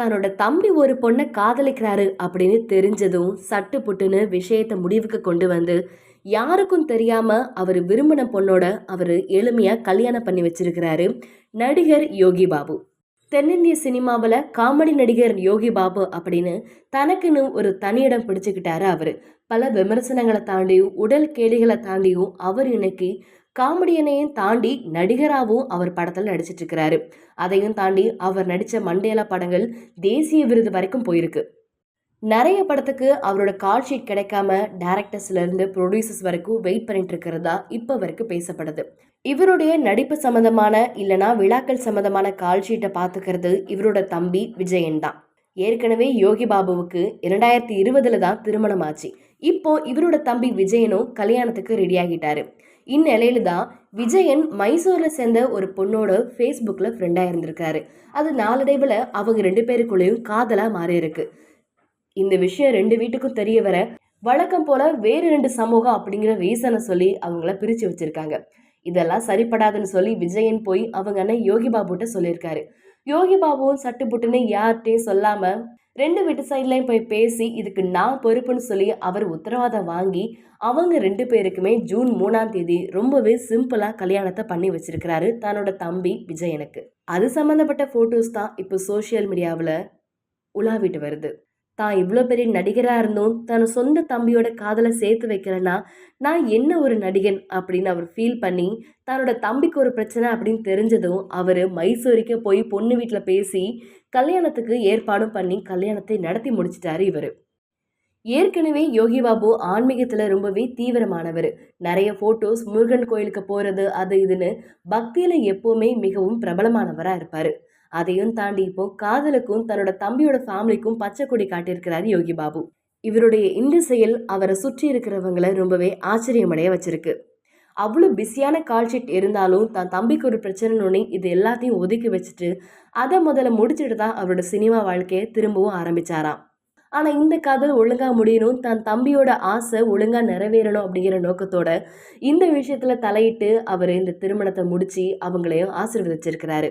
தன்னோட தம்பி ஒரு பொண்ணை காதலிக்கிறாரு அப்படின்னு தெரிஞ்சதும் சட்டு புட்டுன்னு விஷயத்தை முடிவுக்கு கொண்டு வந்து யாருக்கும் தெரியாம அவர் விரும்பின பொண்ணோட அவர் எளிமையா கல்யாணம் பண்ணி வச்சிருக்கிறாரு நடிகர் யோகி பாபு. தென்னிந்திய சினிமாவில் காமெடி நடிகர் யோகி பாபு அப்படின்னு தனக்குன்னு ஒரு தனியிடம் பிடிச்சுக்கிட்டாரு அவர். பல விமர்சனங்களை தாண்டியும் உடல் கேலிகளை தாண்டியும் அவர் இன்னைக்கு காமெடியனையும் தாண்டி நடிகராகவும் அவர் படத்தில் நடிச்சிட்டு இருக்கிறாரு அதையும் தாண்டி அவர் நடித்த மண்டேலா படங்கள் தேசிய விருது வரைக்கும் போயிருக்கு. நிறைய படத்துக்கு அவரோட கால் ஷீட் கிடைக்காம டேரக்டர்ஸ்லேருந்து ப்ரொடியூசர்ஸ் வரைக்கும் வெயிட் பண்ணிட்டு இருக்கிறதா இப்போ வரைக்கும் பேசப்படுது. இவருடைய நடிப்பு சம்மந்தமான இல்லைனா விழாக்கள் சம்மந்தமான கால் ஷீட்டை பார்த்துக்கிறது இவரோட தம்பி விஜயன் தான். ஏற்கனவே யோகி பாபுவுக்கு இரண்டாயிரத்தி இருபதுல தான் திருமணம் ஆச்சு இப்போ இவரோட தம்பி விஜயனும் கல்யாணத்துக்கு ரெடி ஆகிட்டாரு. இந்நிலையில தான் விஜயன் மைசூர்ல சேர்ந்த ஒரு பொண்ணோட ஃபேஸ்புக்ல ஃப்ரெண்டாக இருந்திருக்காரு. அது நாளடைவில் அவங்க ரெண்டு பேருக்குள்ளேயும் காதலா மாறி இருக்கு இந்த விஷயம் ரெண்டு வீட்டுக்கும் தெரிய வர வழக்கம் போல வேறு ரெண்டு சமூகம் அப்படிங்கிற ரீசனை சொல்லி அவங்கள பிரிச்சு வச்சிருக்காங்க. இதெல்லாம் சரிப்படாதுன்னு சொல்லி விஜயன் போய் அவங்க அண்ணன் யோகி பாபுட்ட சொல்லியிருக்காரு. யோகி பாபுவும் சட்டு புட்டுன்னு யார்கிட்டையும் சொல்லாம ரெண்டு வீட்டு சைட்லையும் போய் பேசி இதுக்கு நான் பொறுப்புன்னு சொல்லி அவர் உத்தரவாதம் வாங்கி அவங்க ரெண்டு பேருக்குமே ஜூன் மூணாம் தேதி ரொம்பவே சிம்பிளாக கல்யாணத்தை பண்ணி வச்சிருக்கிறாரு தன்னோட தம்பி விஜயனுக்கு அது சம்மந்தப்பட்ட ஃபோட்டோஸ் தான் இப்போ சோஷியல் மீடியாவில் உலாவிட்டு வருது. தான் இவ்வளோ பெரிய நடிகராக இருந்தும் தன் சொந்த தம்பியோட காதலை சேர்த்து வைக்கிறேன்னா நான் என்ன ஒரு நடிகன் அப்படின்னு அவர் ஃபீல் பண்ணி தன்னோட தம்பிக்கு ஒரு பிரச்சனை அப்படின்னு தெரிஞ்சதும் அவர் மைசூரிக்கு போய் பொண்ணு வீட்டில் பேசி கல்யாணத்துக்கு ஏற்பாடும் பண்ணி கல்யாணத்தை நடத்தி முடிச்சிட்டாரு இவர். ஏற்கனவே யோகி பாபு ஆன்மீகத்தில் ரொம்பவே தீவிரமானவர். நிறைய ஃபோட்டோஸ் முருகன் கோயிலுக்கு போகிறது அது இதுன்னு பக்தியில் எப்போவுமே மிகவும் பிரபலமானவராக இருப்பார். அதையும் தாண்டி இப்போ காதலுக்கும் தன்னோட தம்பியோட ஃபேமிலிக்கும் பச்சை கொடி காட்டியிருக்கிறார் யோகி பாபு. இவருடைய இந்த செயல் அவரை சுற்றி இருக்கிறவங்களை ரொம்பவே ஆச்சரியமடைய வச்சிருக்கு. அவ்வளோ பிஸியான கால் ஷீட் இருந்தாலும் தான் தம்பிக்கு ஒரு பிரச்சனைன்னு இது எல்லாத்தையும் ஒதுக்கி வச்சுட்டு அதை முதல்ல முடிச்சுட்டு தான் அவரோட சினிமா வாழ்க்கையை திரும்பவும் ஆரம்பிச்சாராம். ஆனால் இந்த காதல் ஒழுங்காக முடியணும் தன் தம்பியோட ஆசை ஒழுங்காக நிறைவேறணும் அப்படிங்கிற நோக்கத்தோட இந்த விஷயத்தில் தலையிட்டு அவர் இந்த திருமணத்தை முடித்து அவங்களையும் ஆசீர்வதிச்சிருக்கிறாரு.